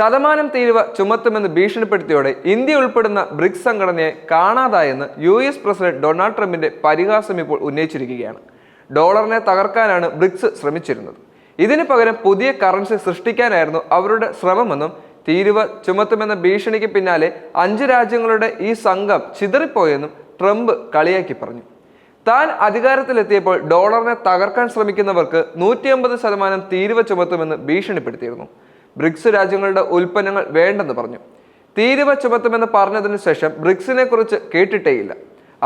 ശതമാനം തീരുവ ചുമത്തുമെന്ന് ഭീഷണിപ്പെടുത്തിയോടെ ഇന്ത്യ ഉൾപ്പെടുന്ന ബ്രിക്സ് സംഘടനയെ കാണാതായെന്ന് യു എസ് പ്രസിഡന്റ് ഡൊണാൾഡ് ട്രംപിന്റെ പരിഹാസം ഇപ്പോൾ ഉന്നയിച്ചിരിക്കുകയാണ്. ഡോളറിനെ തകർക്കാനാണ് ബ്രിക്സ് ശ്രമിച്ചിരുന്നത്. ഇതിനു പകരം പുതിയ കറൻസി സൃഷ്ടിക്കാനായിരുന്നു അവരുടെ ശ്രമമെന്നും തീരുവ ചുമത്തുമെന്ന ഭീഷണിക്ക് പിന്നാലെ അഞ്ച് രാജ്യങ്ങളുടെ ഈ സംഘം ചിതറിപ്പോയെന്നും ട്രംപ് കളിയാക്കി പറഞ്ഞു. താൻ അധികാരത്തിലെത്തിയപ്പോൾ ഡോളറിനെ തകർക്കാൻ ശ്രമിക്കുന്നവർക്ക് നൂറ്റി അമ്പത് ശതമാനം തീരുവ ചുമത്തുമെന്ന് ഭീഷണിപ്പെടുത്തിയിരുന്നു. ബ്രിക്സ് രാജ്യങ്ങളുടെ ഉൽപ്പന്നങ്ങൾ വേണ്ടെന്ന് പറഞ്ഞു. തീരുവ ചുമത്തുമെന്ന് പറഞ്ഞതിനു ശേഷം ബ്രിക്സിനെ കുറിച്ച് കേട്ടിട്ടേയില്ല.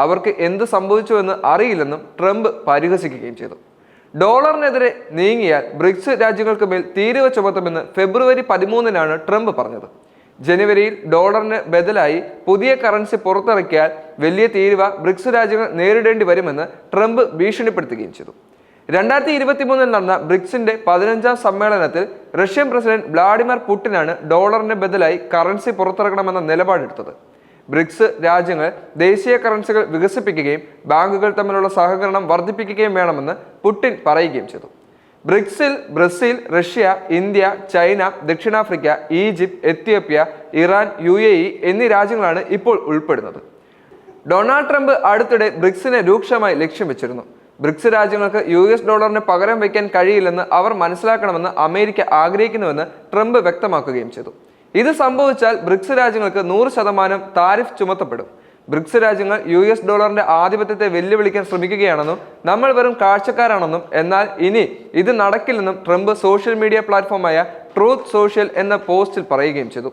അവർക്ക് എന്ത് സംഭവിച്ചുവെന്ന് അറിയില്ലെന്നും ട്രംപ് പരിഹസിക്കുകയും ചെയ്തു. ഡോളറിനെതിരെ നീങ്ങിയാൽ ബ്രിക്സ് രാജ്യങ്ങൾക്ക് മേൽ തീരുവ ചുമത്തുമെന്ന് ഫെബ്രുവരി പതിമൂന്നിനാണ് ട്രംപ് പറഞ്ഞത്. ജനുവരിയിൽ ഡോളറിന് ബദലായി പുതിയ കറൻസി പുറത്തിറക്കിയാൽ വലിയ തീരുവ ബ്രിക്സ് രാജ്യങ്ങൾ നേരിടേണ്ടി വരുമെന്ന് ട്രംപ് ഭീഷണിപ്പെടുത്തുകയും ചെയ്തു. രണ്ടായിരത്തി ഇരുപത്തി മൂന്നിൽ നടന്ന ബ്രിക്സിന്റെ പതിനഞ്ചാം സമ്മേളനത്തിൽ റഷ്യൻ പ്രസിഡന്റ് വ്ളാഡിമിർ പുടിനാണ് ഡോളറിന് ബദലായി കറൻസി പുറത്തിറക്കണമെന്ന നിലപാടെടുത്തത്. ബ്രിക്സ് രാജ്യങ്ങൾ ദേശീയ കറൻസികൾ വികസിപ്പിക്കുകയും ബാങ്കുകൾ തമ്മിലുള്ള സഹകരണം വർദ്ധിപ്പിക്കുകയും വേണമെന്ന് പുടിൻ പറയുകയും ചെയ്തു. ബ്രിക്സിൽ ബ്രസീൽ റഷ്യ ഇന്ത്യ ചൈന ദക്ഷിണാഫ്രിക്ക ഈജിപ്ത് എത്യോപ്യ ഇറാൻ യു എന്നീ രാജ്യങ്ങളാണ് ഇപ്പോൾ ഉൾപ്പെടുന്നത്. ഡൊണാൾഡ് ട്രംപ് അടുത്തിടെ ബ്രിക്സിനെ രൂക്ഷമായി ലക്ഷ്യം വെച്ചിരുന്നു. ബ്രിക്സ് രാജ്യങ്ങൾക്ക് യു എസ് ഡോളറിന് പകരം വയ്ക്കാൻ കഴിയില്ലെന്ന് അവർ മനസ്സിലാക്കണമെന്ന് അമേരിക്ക ആഗ്രഹിക്കുന്നുവെന്ന് ട്രംപ് വ്യക്തമാക്കുകയും ചെയ്തു. ഇത് സംഭവിച്ചാൽ ബ്രിക്സ് രാജ്യങ്ങൾക്ക് നൂറ് ശതമാനം താരിഫ് ചുമത്തപ്പെടും. ബ്രിക്സ് രാജ്യങ്ങൾ യു എസ് ഡോളറിന്റെ ആധിപത്യത്തെ വെല്ലുവിളിക്കാൻ ശ്രമിക്കുകയാണെന്നും നമ്മൾ വെറും കാഴ്ചക്കാരാണെന്നും എന്നാൽ ഇനി ഇത് നടക്കില്ലെന്നും ട്രംപ് സോഷ്യൽ മീഡിയ പ്ലാറ്റ്ഫോമായ ട്രൂത്ത് സോഷ്യൽ എന്ന പോസ്റ്റിൽ പറയുകയും ചെയ്തു.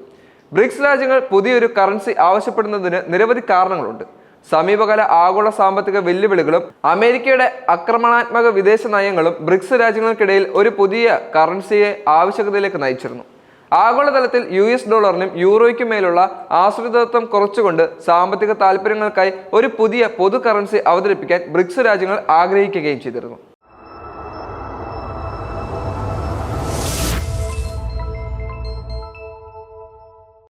ബ്രിക്സ് രാജ്യങ്ങൾ പുതിയൊരു കറൻസി ആവശ്യപ്പെടുന്നതിന് നിരവധി കാരണങ്ങളുണ്ട്. സമീപകാല ആഗോള സാമ്പത്തിക വെല്ലുവിളികളും അമേരിക്കയുടെ ആക്രമണാത്മക വിദേശ നയങ്ങളും ബ്രിക്സ് രാജ്യങ്ങൾക്കിടയിൽ ഒരു പുതിയ കറൻസിയെ ആവശ്യകതയിലേക്ക് നയിച്ചിരുന്നു. ആഗോളതലത്തിൽ യു എസ് ഡോളറിനും യൂറോയ്ക്കും മേലുള്ള ആശ്രിതത്വം കുറച്ചുകൊണ്ട് സാമ്പത്തിക താല്പര്യങ്ങൾക്കായി ഒരു പുതിയ പൊതു കറൻസി അവതരിപ്പിക്കാൻ ബ്രിക്സ് രാജ്യങ്ങൾ ആഗ്രഹിക്കുകയും ചെയ്തിരുന്നു.